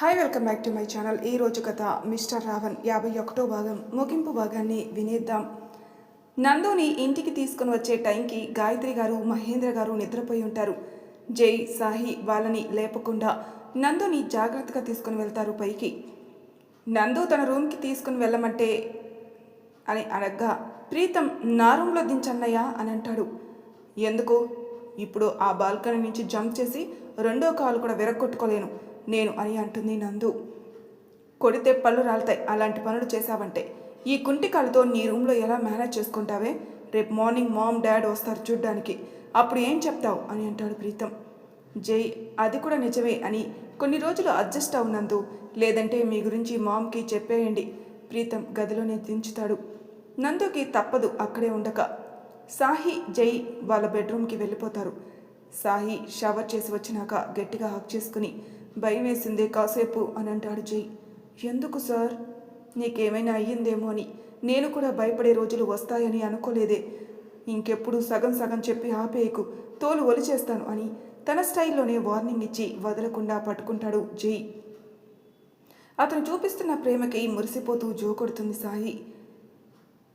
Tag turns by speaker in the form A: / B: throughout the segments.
A: Hi welcome back to my channel ఈ రోజు కథ మిస్టర్ రావణ్ యాభై ఒకటో భాగం ముగింపు భాగాన్ని వినేద్దాం. నందుని ఇంటికి తీసుకుని వచ్చే టైంకి గాయత్రి గారు మహేంద్ర గారు నిద్రపోయి ఉంటారు. జై సాహి వాళ్ళని లేపకుండా నందుని జాగ్రత్తగా తీసుకుని వెళ్తారు పైకి. నందు తన రూమ్కి తీసుకుని వెళ్ళమంటే అని అనగ్గా ప్రీతం నా రూమ్లో దించన్నయ్యా అని అంటాడు. ఎందుకు? ఇప్పుడు ఆ బాల్కనీ నుంచి జంప్ చేసి రెండో కాలు కూడా విరగొట్టుకోలేను నేను అని అంటుంది నందు. కొడితే పళ్ళు రాలుతాయి అలాంటి పనులు చేశావంటే. ఈ కుంటికాలతో నీ రూమ్లో ఎలా మేనేజ్ చేసుకుంటావే? రేపు మార్నింగ్ మామ్ డాడ్ వస్తారు చూడ్డానికి. అప్పుడు ఏం చెప్తావు? అని అంటాడు ప్రీతం. జై అది కూడా నిజమే అని కొన్ని రోజులు అడ్జస్ట్ అవునందు లేదంటే మీ గురించి మామ్కి చెప్పేయండి. ప్రీతం గదిలోనే దించుతాడు. నందుకి తప్పదు అక్కడే ఉండక. సాహి జై వాళ్ళ బెడ్రూమ్కి వెళ్ళిపోతారు. సాహి షవర్ చేసి వచ్చినాక గట్టిగా హక్ చేసుకుని భయం వేసిందే కాసేపు అని అంటాడు జై. ఎందుకు సార్? నీకేమైనా అయ్యిందేమో అని. నేను కూడా భయపడే రోజులు వస్తాయని అనుకోలేదే. ఇంకెప్పుడు సగం సగం చెప్పి ఆపేయకు. తోలు ఒలిచేస్తాను అని తన స్టైల్లోనే వార్నింగ్ ఇచ్చి వదలకుండా పట్టుకుంటాడు జై. అతను చూపిస్తున్న ప్రేమకి మురిసిపోతూ జో కొడుతుంది సాయి.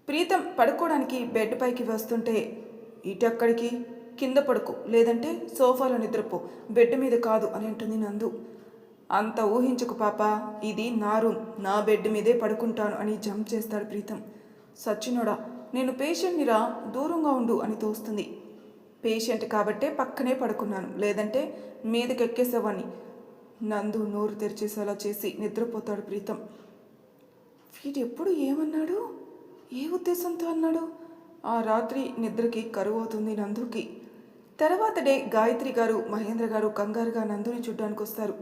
A: ప్రీతం పడుకోవడానికి బెడ్ పైకి వస్తుంటే ఇటక్కడికి? కింద పడుకో లేదంటే సోఫాలో నిద్రపో. బెడ్ మీద కాదు అని అంటుంది నందు. అంత ఊహించకు పాప ఇది నా రూమ్ నా బెడ్ మీదే పడుకుంటాను అని జంప్ చేస్తాడు ప్రీతం. సచ్చినోడా నేను పేషెంట్నిరా దూరంగా ఉండు అని తోస్తుంది. పేషెంట్ కాబట్టే పక్కనే పడుకున్నాను లేదంటే మీదకి ఎక్కేసేవాడిని నందు నోరు తెరిచేసేలా చేసి నిద్రపోతాడు ప్రీతం. వీడు ఎప్పుడు ఏమన్నాడు? ఏ ఉద్దేశంతో అన్నాడు? ఆ రాత్రి నిద్రకి కరువు అవుతుంది నందుకి. తర్వాత డే గాయత్రి గారు మహేంద్ర గారు కంగారుగా నందుని చూడ్డానికి వస్తారు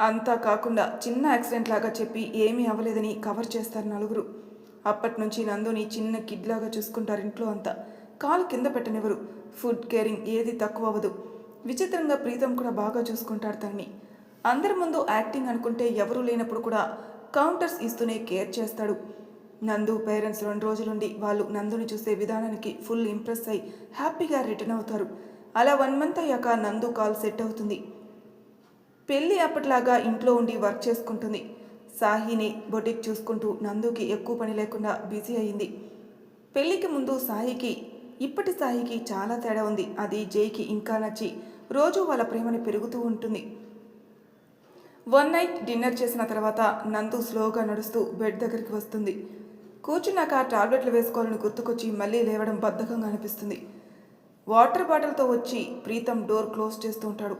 A: అంతా కాకుండా చిన్న యాక్సిడెంట్ లాగా చెప్పి ఏమీ అవ్వలేదని కవర్ చేస్తారు నలుగురు. అప్పటి నుంచి నందుని చిన్న కిడ్ లాగా చూసుకుంటారు ఇంట్లో అంతా. కాలు కింద పెట్టనివ్వరు. ఫుడ్ కేరింగ్ ఏది తక్కువ అవ్వదు. విచిత్రంగా ప్రీతం కూడా బాగా చూసుకుంటాడు తనని. అందరి ముందు యాక్టింగ్ అనుకుంటే ఎవరూ లేనప్పుడు కూడా కౌంటర్స్ ఇస్తూనే కేర్ చేస్తాడు. నందు పేరెంట్స్ రెండు రోజులుండి వాళ్ళు నందుని చూసే విధానానికి ఫుల్ ఇంప్రెస్ అయి హ్యాపీగా రిటర్న్ అవుతారు. అలా వన్ మంత్ అయ్యాక నందు కాల్ సెట్ అవుతుంది. పెళ్ళి అప్పట్లాగా ఇంట్లో ఉండి వర్క్ చేసుకుంటుంది. సాహిని బొటిక్ చూసుకుంటూ నందుకి ఎక్కువ పని లేకుండా బిజీ అయింది. పెళ్ళికి ముందు సాయికి ఇప్పటి సాయికి చాలా తేడా ఉంది. అది జైకి ఇంకా నచ్చి రోజు వాళ్ళ ప్రేమని పెరుగుతూ ఉంటుంది. వన్ నైట్ డిన్నర్ చేసిన తర్వాత నందు స్లోగా నడుస్తూ బెడ్ దగ్గరికి వస్తుంది. కూర్చున్నాక టాబ్లెట్లు వేసుకోవాలని గుర్తుకొచ్చి మళ్ళీ లేవడం బద్ధకంగా అనిపిస్తుంది. వాటర్ బాటిల్తో వచ్చి ప్రీతం డోర్ క్లోజ్ చేస్తూ ఉంటాడు.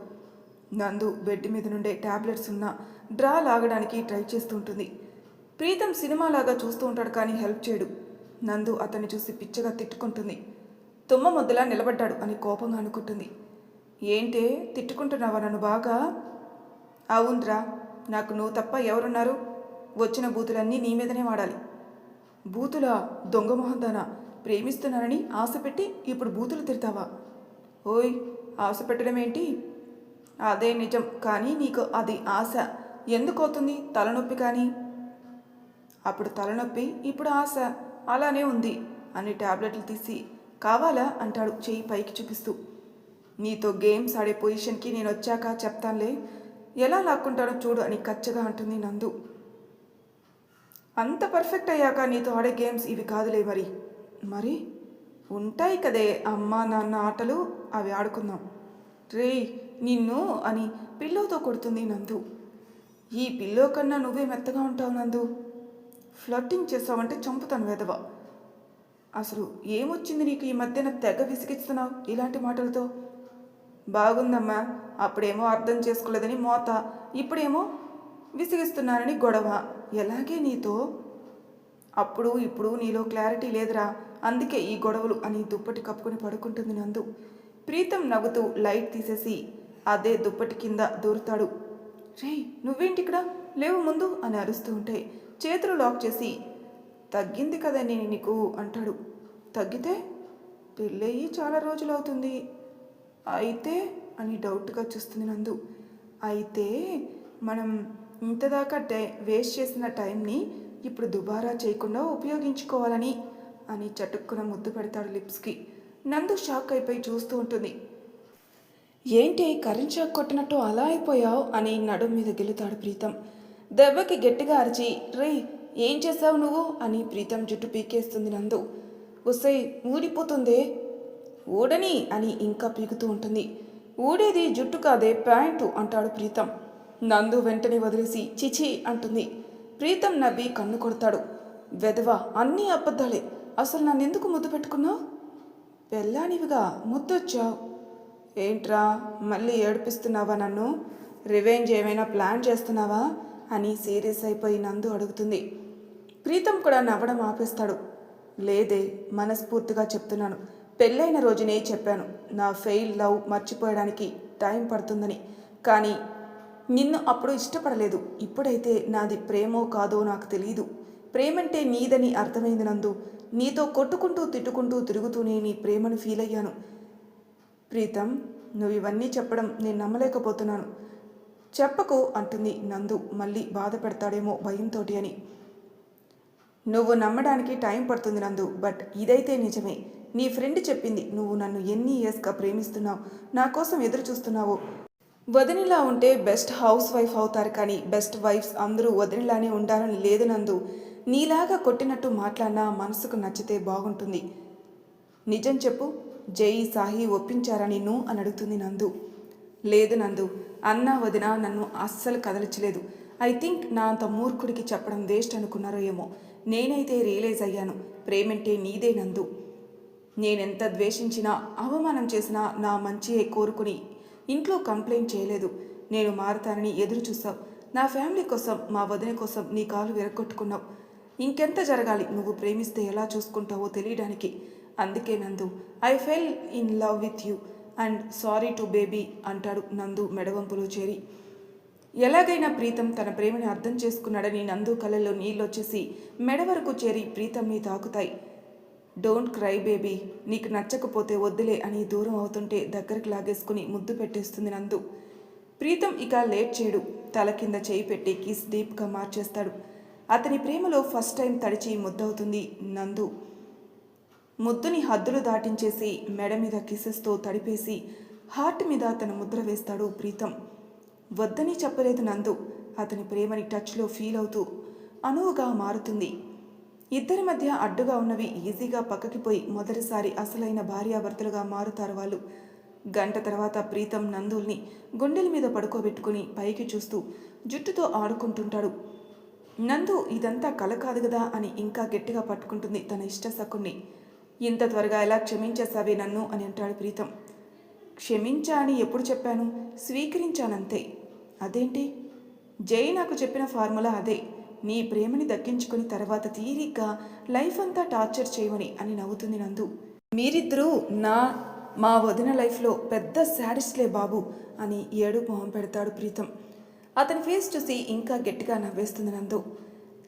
A: నందు బెడ్ మీద నుండే టాబ్లెట్స్ ఉన్న డ్రా లాగడానికి ట్రై చేస్తూ ఉంటుంది. ప్రీతం సినిమాలాగా చూస్తూ ఉంటాడు కానీ హెల్ప్ చేయడు. నందు అతన్ని చూసి పిచ్చగా తిట్టుకుంటుంది. తుమ్మ ముద్దలా నిలబడ్డాడు అని కోపంగా అనుకుంటుంది. ఏంటే తిట్టుకుంటున్నావా నన్ను బాగా? అవునరా నాకు నువ్వు తప్ప ఎవరున్నారు? వచ్చిన బూతులన్నీ నీ మీదనే వాడాలి. బూతుల దొంగ మొహందానా ప్రేమిస్తున్నానని ఆశ పెట్టి ఇప్పుడు బూతులు తిడతావా? ఓయ్ ఆశ పెట్టడం ఏంటి అదే నిజం కానీ నీకు అది ఆశ. ఎందుకు అవుతుంది తలనొప్పి కానీ? అప్పుడు తలనొప్పి ఇప్పుడు ఆశ. అలానే ఉంది అని టాబ్లెట్లు తీసి కావాలా అంటాడు చెయ్యి పైకి చూపిస్తూ. నీతో గేమ్స్ ఆడే పొజిషన్కి నేను వచ్చాక చెప్తానులే. ఎలా లాక్కుంటాడో చూడు అని కచ్చగా అంటుంది నందు. అంత పర్ఫెక్ట్ అయ్యాక నీతో ఆడే గేమ్స్ ఇవి కాదులే మరి. మరి ఉంటాయి కదే అమ్మ నాన్న ఆటలు అవి ఆడుకుందాం. రే నిన్ను అని పిల్లోతో కొడుతుంది నందు. ఈ పిల్లో కన్నా నువ్వే మెత్తగా ఉంటావు నందు. ఫ్లట్టింగ్ చేస్తావంటే చంపుతాను వెదవ అసలు ఏమొచ్చింది నీకు ఈ మధ్యన తెగ విసిగిస్తున్నావు ఇలాంటి మాటలతో? బాగుందమ్మా అప్పుడేమో అర్థం చేసుకోలేదని మోత ఇప్పుడేమో విసిగిస్తున్నానని గొడవ. ఎలాగే నీతో? అప్పుడు ఇప్పుడు నీలో క్లారిటీ లేదురా. అందుకే ఈ గొడవలు అని దుప్పటి కప్పుకొని పడుకుంటుంది నందు. ప్రీతం నవ్వుతూ లైట్ తీసేసి అదే దుప్పటి కింద దూరుతాడు. రే నువ్వేంటి ఇక్కడ లేవు ముందు అని అరుస్తూ ఉంటే చేతులు లాక్ చేసి తగ్గింది కదా నేను నీకు అంటాడు. తగ్గితే పెళ్ళయి చాలా రోజులు అవుతుంది అయితే అని డౌట్గా చూస్తుంది నందు. అయితే మనం ఇంతదాకా టై వేస్ట్ చేసిన టైంని ఇప్పుడు దుబారా చేయకుండా ఉపయోగించుకోవాలని అని చటుక్కున ముద్దు పెడతాడు లిప్స్కి. నందు షాక్ అయిపోయి చూస్తూ ఉంటుంది. ఏంటి కరెంట్ షాక్ కొట్టినట్టు అలా అయిపోయావు అని నడుం మీద గెలుతాడు ప్రీతం. దెబ్బకి గట్టిగా అరిచి రే ఏం చేసావు నువ్వు? అని ప్రీతం జుట్టు పీకేస్తుంది నందు. ఉసై ఊడిపోతుందే. ఊడని అని ఇంకా పీకుతూ ఉంటుంది. ఊడేది జుట్టు కాదే ప్యాంటు అంటాడు ప్రీతం. నందు వెంటనే వదిలేసి చిచి అంటుంది. ప్రీతం నవ్వి కన్ను కొడతాడు. వెధవ అన్నీ అబద్ధాలే. అసలు నన్ను ఎందుకు ముద్దు పెట్టుకున్నావు? పెళ్ళానివిగా ముద్దొచ్చావు. ఏంట్రా మళ్ళీ ఏడిపిస్తున్నావా నన్ను? రివెంజ్ ఏమైనా ప్లాన్ చేస్తున్నావా? అని సీరియస్ అయిపోయి నందు అడుగుతుంది. ప్రీతం కూడా నవ్వడం ఆపేస్తాడు. లేదే మనస్ఫూర్తిగా చెప్తున్నాను. పెళ్ళైన రోజునే చెప్పాను. నా ఫెయిల్ లవ్ మర్చిపోయడానికి టైం పడుతుందని. కానీ నిన్ను అప్పుడు ఇష్టపడలేదు. ఇప్పుడైతే నాది ప్రేమో కాదో నాకు తెలియదు ప్రేమంటే నీదని అర్థమైంది నందు. నీతో కొట్టుకుంటూ తిట్టుకుంటూ తిరుగుతూనే నీ ప్రేమను ఫీల్ అయ్యాను. ప్రీతం నువ్వు ఇవన్నీ చెప్పడం నేను నమ్మలేకపోతున్నాను. చెప్పకు అంటుంది నందు. మళ్ళీ బాధ పెడతాడేమో భయంతోటి అని. నువ్వు నమ్మడానికి టైం పడుతుంది నందు. బట్ ఇదైతే నిజమే. నీ ఫ్రెండ్ చెప్పింది. నువ్వు నన్ను ఎన్ని ఇయర్స్గా ప్రేమిస్తున్నావు? నా కోసం ఎదురు చూస్తున్నావు వదినిలా ఉంటే బెస్ట్ హౌస్ వైఫ్ అవుతారు కానీ బెస్ట్ వైఫ్స్ అందరూ వదినిలానే ఉండాలని లేదు నందు. నీలాగా కొట్టినట్టు మాట్లాడినా మనసుకు నచ్చితే బాగుంటుంది. నిజం చెప్పు జై సాహి ఒప్పించారా నిన్ను? అని అడుగుతుంది నందు. లేదు నందు. అన్న వదిన నన్ను అస్సలు కదలించలేదు. ఐ థింక్ నా అంత మూర్ఖుడికి చెప్పడం వేస్ట్ అనుకున్నారో ఏమో. నేనైతే రియలైజ్ అయ్యాను. ప్రేమంటే నీదే నందు. నేనెంత ద్వేషించినా అవమానం చేసినా నా మంచియే కోరుకుని ఇంట్లో కంప్లైంట్ చేయలేదు. నేను మారతానని ఎదురు చూసావు నా ఫ్యామిలీ కోసం మా వదిన కోసం నీ కాలు విరగొట్టుకున్నావు ఇంకెంత జరగాలి? నువ్వు ప్రేమిస్తే ఎలా చూసుకుంటావో తెలియడానికి. అందుకే Nandu I fell in love with you and sorry to baby అంటాడు నందు మెడవంపులో చేరి. ఎలాగైనా ప్రీతం తన ప్రేమని అర్థం చేసుకున్నాడని నందు కళ్ళలో నీళ్ళొచ్చేసి మెడ వరకు చేరి ప్రీతంని తాకుతాయి. డోంట్ క్రై బేబీ నీకు నచ్చకపోతే వద్దులే అని దూరం అవుతుంటే దగ్గరికి లాగేసుకుని ముద్దు పెట్టేస్తుంది నందు. ప్రీతం ఇక లేట్ చేయడు. తల కింద చేయి పెట్టి కిస్ డీప్గా మార్చేస్తాడు. అతని ప్రేమలో ఫస్ట్ టైం తడిచి ముద్దవుతుంది నందు. ముద్దుని హద్దులు దాటించేసి మెడ మీద కిసెస్తో తడిపేసి హార్ట్ మీద తన ముద్ర వేస్తాడు ప్రీతం. వద్దని చెప్పలేదు నందు. అతని ప్రేమని టచ్లో ఫీల్ అవుతూ అనువుగా మారుతుంది. ఇద్దరి మధ్య అడ్డుగా ఉన్నవి ఈజీగా పక్కకి పోయి మొదటిసారి అసలైన భార్యాభర్తలుగా మారుతారు వాళ్ళు. గంట తర్వాత ప్రీతం నందుల్ని గుండెల మీద పడుకోబెట్టుకుని పైకి చూస్తూ జుట్టుతో ఆడుకుంటుంటాడు. నందు ఇదంతా కల కాదు కదా అని ఇంకా గట్టిగా పట్టుకుంటుంది తన ఇష్టసకుణ్ణి ఇంత త్వరగా ఎలా క్షమించేసావే నన్ను అని అంటాడు ప్రీతం. క్షమించా అని ఎప్పుడు చెప్పాను? స్వీకరించానంతే. అదేంటి? జై నాకు చెప్పిన ఫార్ములా అదే. నీ ప్రేమని దక్కించుకుని తర్వాత తీరిక లైఫ్ అంతా టార్చర్ చేయమని అని నవ్వుతుంది నందు. మీరిద్దరూ నా మా వదిన లైఫ్లో పెద్ద శాడిస్ట్లే బాబు అని ఏడు మొహం పెడతాడు ప్రీతం. అతని ఫేస్ చూసి ఇంకా గట్టిగా నవ్వేస్తుంది నందు.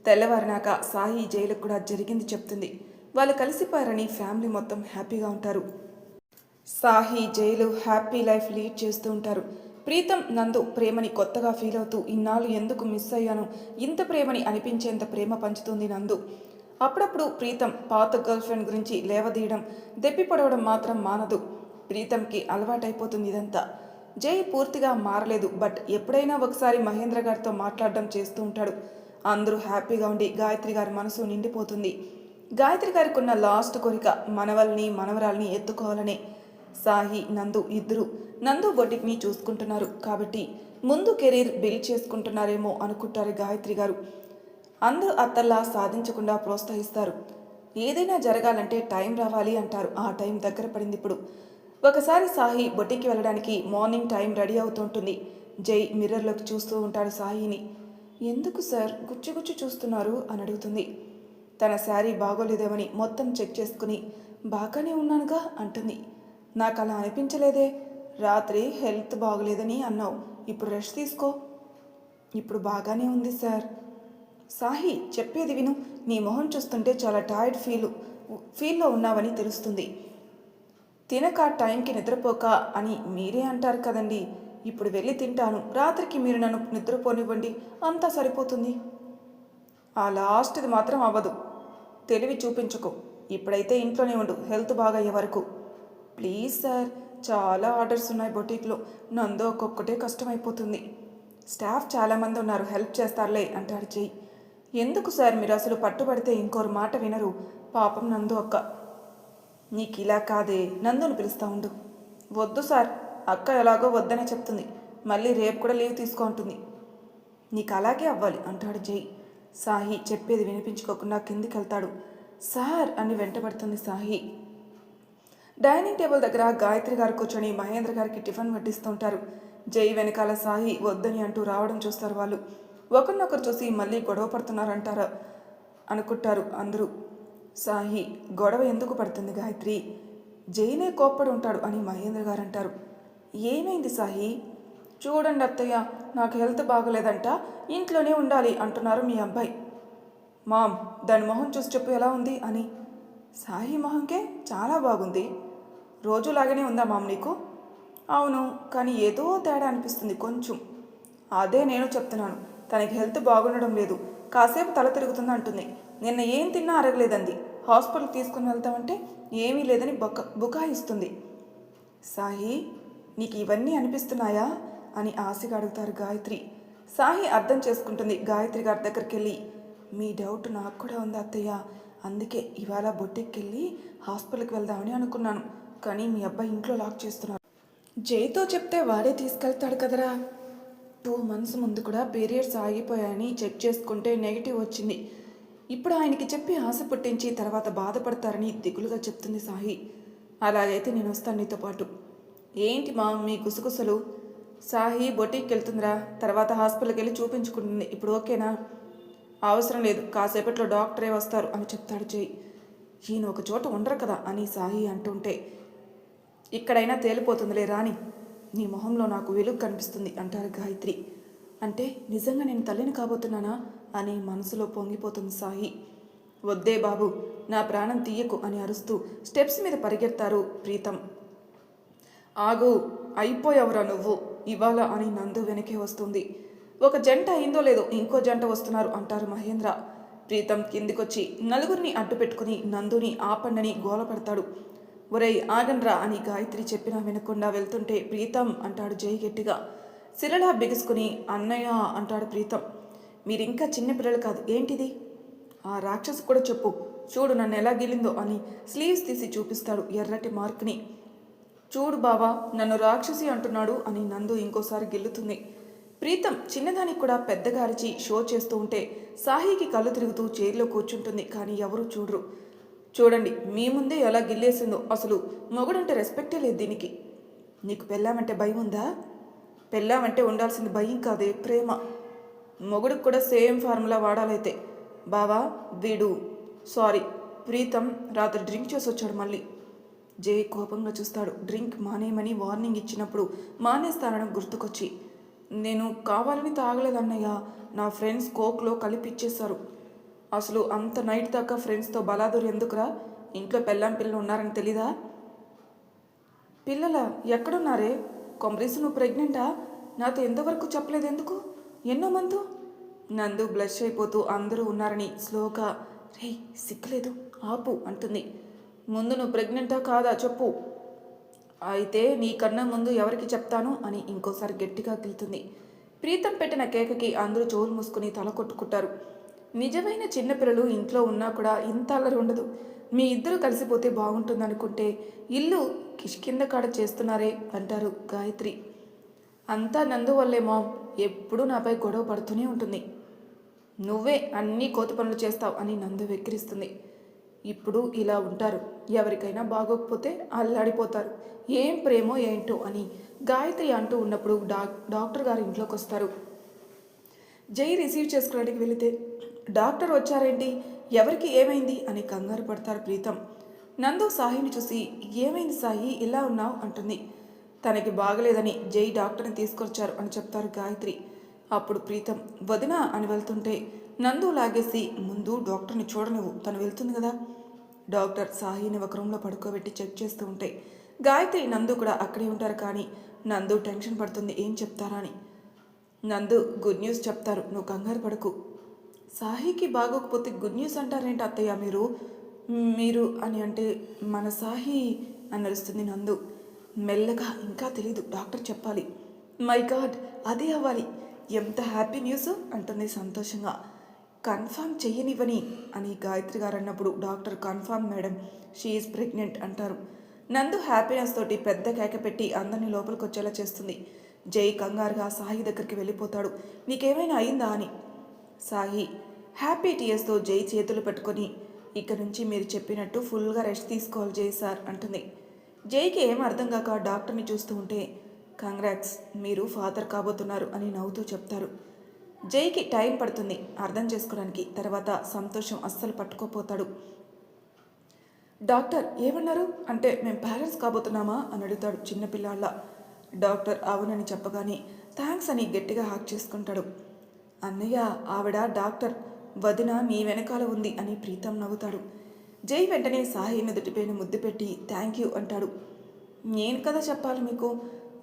A: తెల్లవారినాక సాయి జైలుకు కూడా జరిగింది చెప్తుంది. వాళ్ళు కలిసిపోయారని ఫ్యామిలీ మొత్తం హ్యాపీగా ఉంటారు. సాహి జైలు హ్యాపీ లైఫ్ లీడ్ చేస్తూ ఉంటారు. ప్రీతం నందు ప్రేమని కొత్తగా ఫీల్ అవుతూ ఇన్నాళ్ళు ఎందుకు మిస్ అయ్యాను? ఇంత ప్రేమని అనిపించేంత ప్రేమ పంచుతుంది నందు. అప్పుడప్పుడు ప్రీతం పాత గర్ల్ ఫ్రెండ్ గురించి లేవదీయడం దెప్పిపడవడం మాత్రం మానదు. ప్రీతంకి అలవాటైపోతుంది ఇదంతా. జై పూర్తిగా మారలేదు బట్ ఎప్పుడైనా ఒకసారి మహేంద్ర గారితో మాట్లాడడం చేస్తూ ఉంటాడు. అందరూ హ్యాపీగా ఉండి గాయత్రి గారి మనసు నిండిపోతుంది. గాయత్రి గారికి ఉన్న లాస్ట్ కోరిక మనవల్ని మనవరాల్ని ఎత్తుకోవాలనే. సాహి నందు ఇద్దరు నందు బొటిక్ని చూసుకుంటున్నారు. కాబట్టి ముందు కెరీర్ బిల్డ్ చేసుకుంటున్నారేమో అనుకుంటారు గాయత్రి గారు. అందరూ అత్తల్లా సాధించకుండా ప్రోత్సహిస్తారు. ఏదైనా జరగాలంటే టైం రావాలి అంటారు. ఆ టైం దగ్గర పడింది ఇప్పుడు. ఒకసారి సాహి బొటిక్కి వెళ్ళడానికి మార్నింగ్ టైం రెడీ అవుతుంటుంది జై మిర్రర్లోకి చూస్తూ ఉంటాడు సాహిని. ఎందుకు సార్? గుచ్చుగుచ్చు చూస్తున్నారు అని అడుగుతుంది. తన శారీ బాగోలేదేమని మొత్తం చెక్ చేసుకుని బాగానే ఉన్నానుగా అంటుంది. నాకు అలా అనిపించలేదే. రాత్రి హెల్త్ బాగలేదని అన్నావు. ఇప్పుడు రెస్ట్ తీసుకో. ఇప్పుడు బాగానే ఉంది సార్. సాహి చెప్పేది విను. నీ మొహం చూస్తుంటే చాలా టైర్డ్ ఫీల్ ఫీల్లో ఉన్నావని తెలుస్తుంది. తినక టైంకి నిద్రపోక అని మీరే అంటారు కదండి. ఇప్పుడు వెళ్ళి తింటాను. రాత్రికి మీరు నన్ను నిద్రపోనివ్వండి. అంతా సరిపోతుంది. ఆ లాస్ట్ది మాత్రం అవ్వదు. తెలివి చూపించుకో. ఇప్పుడైతే ఇంట్లోనే ఉండు. హెల్త్ బాగయ్యే వరకు. Please sir. చాలా ఆర్డర్స్ ఉన్నాయి బొటీక్లో. నందు ఒక్కొక్కటే కష్టమైపోతుంది. స్టాఫ్ చాలామంది ఉన్నారు హెల్ప్ చేస్తారులే అంటాడు జై. ఎందుకు సార్ మీరు అసలు పట్టుబడితే ఇంకోరు మాట వినరు? పాపం నందు అక్క. నీకు ఇలా కాదే నందును పిలుస్తా ఉండు. వద్దు సార్ అక్క ఎలాగో వద్దనే చెప్తుంది. మళ్ళీ రేపు కూడా లీవ్ తీసుకుంటుంది నీకు అలాగే అవ్వాలి అంటాడు జై. సాహి చెప్పేది వినిపించుకోకుండా కిందికి వెళ్తాడు సార్ అని వెంటబడుతుంది సాహి. డైనింగ్ టేబుల్ దగ్గర గాయత్రి గారు కూర్చొని మహేంద్ర గారికి టిఫిన్ వడ్డిస్తుంటారు. జై వెనకాల సాయి వద్దని అంటూ రావడం చూస్తారు వాళ్ళు. ఒకరినొకరు చూసి మళ్ళీ గొడవ పడుతున్నారంటారా అనుకుంటారు అందరూ. సాయి గొడవ ఎందుకు పడుతుంది గాయత్రి? జైనే కోప్పడి ఉంటాడు అని మహేంద్ర గారు అంటారు. ఏమైంది సాయి? చూడండి అత్తయ్య నాకు హెల్త్ బాగలేదంట ఇంట్లోనే ఉండాలి అంటున్నారు మీ అబ్బాయి. మామ్ దాని మొహం చూసి చెప్పు ఎలా ఉంది అని. సాయి మొహంకే చాలా బాగుంది. రోజులాగానే ఉందా మామ్ నీకు? అవును కానీ ఏదో తేడా అనిపిస్తుంది కొంచెం. అదే నేను చెప్తున్నాను తనకి హెల్త్ బాగుండడం లేదు కాసేపు తల తిరుగుతుంది అంటుంది. నిన్న ఏం తిన్నా అరగలేదంది. హాస్పిటల్ తీసుకుని వెళ్తామంటే ఏమీ లేదని బొక్క బుకాయిస్తుంది. సాయి నీకు ఇవన్నీ అనిపిస్తున్నాయా? అని ఆశగా అడుగుతారు గాయత్రి. సాయి అర్థం చేసుకుంటుంది గాయత్రి గారి దగ్గరికి వెళ్ళి మీ డౌట్ నాకు కూడా ఉంది అత్తయ్య అందుకే ఇవాళ బొట్టెక్కి వెళ్ళి హాస్పిటల్కి వెళ్దామని అనుకున్నాను. కానీ మీ అబ్బాయి ఇంట్లో లాక్ చేస్తున్నారు జైతో చెప్తే వాడే తీసుకెళ్తాడు కదరా. టూ మంత్స్ ముందు కూడా పీరియడ్స్ ఆగిపోయాయని చెక్ చేసుకుంటే నెగిటివ్ వచ్చింది. ఇప్పుడు ఆయనకి చెప్పి ఆశ పుట్టించి తర్వాత బాధపడతారని దిగులుగా చెప్తుంది సాహి అలాగైతే నేను వస్తాను నీతో పాటు. ఏంటి మా మీ గుసగుసలు? సాహి బొటీకి వెళ్తుందిరా తర్వాత హాస్పిటల్కి వెళ్ళి చూపించుకుంటుంది. ఇప్పుడు ఓకేనా? అవసరం లేదు. కాసేపట్లో డాక్టరే వస్తారు అని చెప్తాడు జై ఈయన ఒక చోట ఉండరు కదా అని సాహి అంటుంటే ఇక్కడైనా తేలిపోతుందిలే రాని నీ మొహంలో నాకు వెలుగు కనిపిస్తుంది అంటారు గాయత్రి. అంటే నిజంగా నేను తల్లిని కాబోతున్నానా? అని మనసులో పొంగిపోతుంది సాయి. వద్దే బాబు నా ప్రాణం తీయకు అని అరుస్తూ స్టెప్స్ మీద పరిగెడతారు ప్రీతం. ఆగు అయిపోయావురా నువ్వు ఇవాళ అని నందు వెనకే వస్తుంది. ఒక జంట అయిందో లేదో ఇంకో జంట వస్తున్నారు అంటారు మహేంద్ర. ప్రీతం కిందికొచ్చి నలుగురిని అడ్డు పెట్టుకుని నందుని ఆపండని గోల పెడతాడు ఒరేయ్ ఆగండ్రా అని గాయత్రి చెప్పినా వినకుండా వెళ్తుంటే ప్రీతం అంటాడు జై గట్టిగా. సిరలా బిగుసుకుని అన్నయ్య అంటాడు ప్రీతం. మీరింకా చిన్నపిల్లలు కాదు ఏంటిది? ఆ రాక్షసు కూడా చెప్పు. చూడు నన్ను ఎలా గెలిందో అని స్లీవ్స్ తీసి చూపిస్తాడు ఎర్రటి మార్క్ని. చూడు బావా నన్ను రాక్షసి అంటున్నాడు అని నందు ఇంకోసారి గిల్లుతుంది. ప్రీతం చిన్నదానికి కూడా పెద్దగా అరిచి షో చేస్తూ ఉంటే సాహికి కళ్ళు తిరుగుతూ చైర్లో కూర్చుంటుంది కానీ ఎవరూ చూడరు. చూడండి మీ ముందే ఎలా గిల్లేసిందో. అసలు మొగుడంటే రెస్పెక్టే లేదు దీనికి. నీకు పెళ్ళామంటే భయం ఉందా? పెళ్ళామంటే ఉండాల్సింది భయం కాదే ప్రేమ. మొగుడికి కూడా సేమ్ ఫార్ములా వాడాలైతే. బావా వీడు సారీ ప్రీతం రాత్రి డ్రింక్ చేసి వచ్చాడు మళ్ళీ. జే కోపంగా చూస్తాడు. డ్రింక్ మానేయమని వార్నింగ్ ఇచ్చినప్పుడు మానేస్తానని గుర్తుకొచ్చి. నేను కావాలని తాగలేదన్నయ్య. నా ఫ్రెండ్స్ కోక్లో కలిపి ఇచ్చేశారు అసలు అంత నైట్ దాకా ఫ్రెండ్స్తో బలాదూరు ఎందుకురా? ఇంట్లో పెళ్ళాం పిల్లలు ఉన్నారని తెలీదా? పిల్లల? ఎక్కడున్నారే? కొమరీసు నువ్వు ప్రెగ్నెంటా? నాతో ఎంతవరకు చెప్పలేదు ఎందుకు ఎన్నో మందు? నందు బ్లష్ అయిపోతూ అందరూ ఉన్నారని స్లోగా రే సిక్కులేదు ఆపు అంటుంది. ముందు నువ్వు ప్రెగ్నెంటా కాదా చెప్పు. అయితే నీకన్నా ముందు ఎవరికి చెప్తాను అని ఇంకోసారి గట్టిగా గిలుతుంది. ప్రీతం పెట్టిన కేకకి అందరూ చెవులు మూసుకుని తల కొట్టుకుంటారు. నిజమైన చిన్నపిల్లలు ఇంట్లో ఉన్నా కూడా ఇంత అల్లరి ఉండదు. మీ ఇద్దరు కలిసిపోతే బాగుంటుందనుకుంటే ఇల్లు కిష్కింద కాడ చేస్తున్నారే అంటారు గాయత్రి. అంతా నందువల్లే మామ్ ఎప్పుడూ నాపై గొడవ పడుతూనే ఉంటుంది. నువ్వే అన్ని కోత పనులు చేస్తావు అని నందు వెక్కిరిస్తుంది. ఇప్పుడు ఇలా ఉంటారు. ఎవరికైనా బాగోకపోతే అల్లాడిపోతారు. ఏం ప్రేమో ఏంటో అని గాయత్రి అంటూ ఉన్నప్పుడు డాక్ డాక్టర్ గారు ఇంట్లోకి వస్తారు జై రిసీవ్ చేసుకోవడానికి వెళితే డాక్టర్ వచ్చారేంటి? ఎవరికి ఏమైంది? అని కంగారు పడతారు ప్రీతం. నందు సాయిని చూసి ఏమైంది సాయి? ఇలా ఉన్నావు? అంటుంది. తనకి బాగలేదని జై డాక్టర్ని తీసుకొచ్చారు అని చెప్తారు గాయత్రి. అప్పుడు ప్రీతం వదినా అని వెళ్తుంటే నందు లాగేసి ముందు డాక్టర్ని చూడనివ్వు తను వెళ్తుంది కదా? డాక్టర్ సాయిని ఒక రూమ్లో పడుకోబెట్టి చెక్ చేస్తూ ఉంటే గాయత్రి నందు కూడా అక్కడే ఉంటారు కానీ నందు టెన్షన్ పడుతుంది ఏం చెప్తారా? అని. నందు గుడ్ న్యూస్ చెప్తారు నువ్వు కంగారు పడకు. సాహికి బాగోకపోతే గుడ్ న్యూస్ అంటారేంటి అత్తయ్య మీరు? మీరు అని అంటే మన సాహి అని నడుస్తుంది నందు. మెల్లగా ఇంకా తెలీదు డాక్టర్ చెప్పాలి. మై గాడ్ అదే అవ్వాలి. ఎంత హ్యాపీ న్యూస్ అంటుంది సంతోషంగా. కన్ఫామ్ చెయ్యనివ్వని అని గాయత్రి గారు అన్నప్పుడు doctor confirm madam she is pregnant అంటారు. నందు హ్యాపీనెస్ తోటి పెద్ద కేక పెట్టి అందరినీ లోపలికి వచ్చేలా చేస్తుంది. జై కంగారుగా సాయి దగ్గరికి వెళ్ళిపోతాడు. నీకేమైనా అయిందా అని? సాయి హ్యాపీ టీయర్స్తో జై చేతులు పట్టుకొని ఇక నుంచి మీరు చెప్పినట్టు ఫుల్గా రెస్ట్ తీసుకోవాలి జై సార్ అంటుంది. జైకి ఏం అర్థం కాక డాక్టర్ని చూస్తూ ఉంటే కంగ్రాట్స్ మీరు ఫాదర్ కాబోతున్నారు అని నవ్వుతూ చెప్తారు. జైకి టైం పడుతుంది అర్థం చేసుకోవడానికి తర్వాత సంతోషం అస్సలు పట్టుకోపోతాడు. డాక్టర్ ఏమన్నారు? అంటే మేము పేరెంట్స్ కాబోతున్నామా? అని అడుగుతాడు చిన్నపిల్లాళ్ళ డాక్టర్ అవునని చెప్పగానే థ్యాంక్స్ అని గట్టిగా హాక్ చేసుకుంటాడు. అన్నయ్య ఆవిడ డాక్టర్ వదిన మీ వెనకాల ఉంది అని ప్రీతం నవ్వుతాడు. జై వెంటనే సాహి నుదుటిపైన ముద్దు పెట్టి థ్యాంక్ యూ అంటాడు. నేను కదా చెప్పాలి మీకు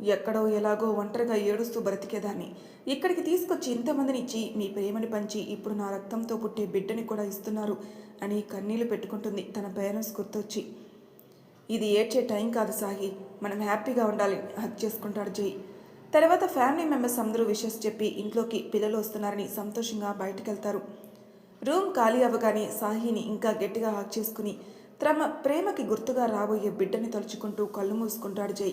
A: ఎక్కడో ఎలాగో ఒంటరిగా ఏడుస్తూ బ్రతికేదాన్ని. ఇక్కడికి తీసుకొచ్చి ఇంతమందిని ఇచ్చి మీ ప్రేమని పంచి ఇప్పుడు నా రక్తంతో పుట్టే బిడ్డని కూడా ఇస్తున్నారు అని కన్నీళ్ళు పెట్టుకుంటుంది తన పేరెంట్స్ గుర్తొచ్చి. ఇది ఏడ్చే టైం కాదు సాహి. మనం హ్యాపీగా ఉండాలి. హక్ చేసుకుంటాడు జై. తర్వాత ఫ్యామిలీ మెంబర్స్ అందరూ విషెస్ చెప్పి ఇంట్లోకి పిల్లలు వస్తున్నారని సంతోషంగా బయటకు వెళ్తారు రూమ్ ఖాళీ అవ్వగానే సాహిని ఇంకా గట్టిగా హాక్ చేసుకుని తమ ప్రేమకి గుర్తుగా రాబోయే బిడ్డని తలుచుకుంటూ కళ్ళు మూసుకుంటాడు జై.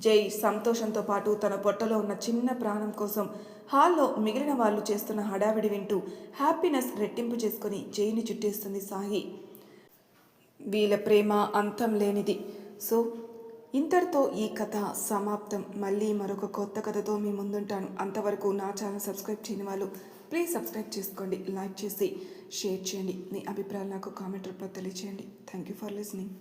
A: జై సంతోషంతో పాటు తన పొట్టలో ఉన్న చిన్న ప్రాణం కోసం హాల్లో మిగిలిన వాళ్ళు చేస్తున్న హడావిడి వింటూ హ్యాపీనెస్ రెట్టింపు చేసుకుని జైని చుట్టేస్తుంది సాహి. వీళ్ళ ప్రేమ అంతం లేనిది. సో ఇంతటితో ఈ కథ సమాప్తం. మళ్ళీ మరొక కొత్త కథతో మీ ముందుంటాను. అంతవరకు నా ఛానల్ సబ్స్క్రైబ్ చేయని వాళ్ళు ప్లీజ్ సబ్స్క్రైబ్ చేసుకోండి. లైక్ చేసి షేర్ చేయండి. మీ అభిప్రాయాలు నాకు కామెంట్ రూపంలో తెలియచేయండి. Thank you for listening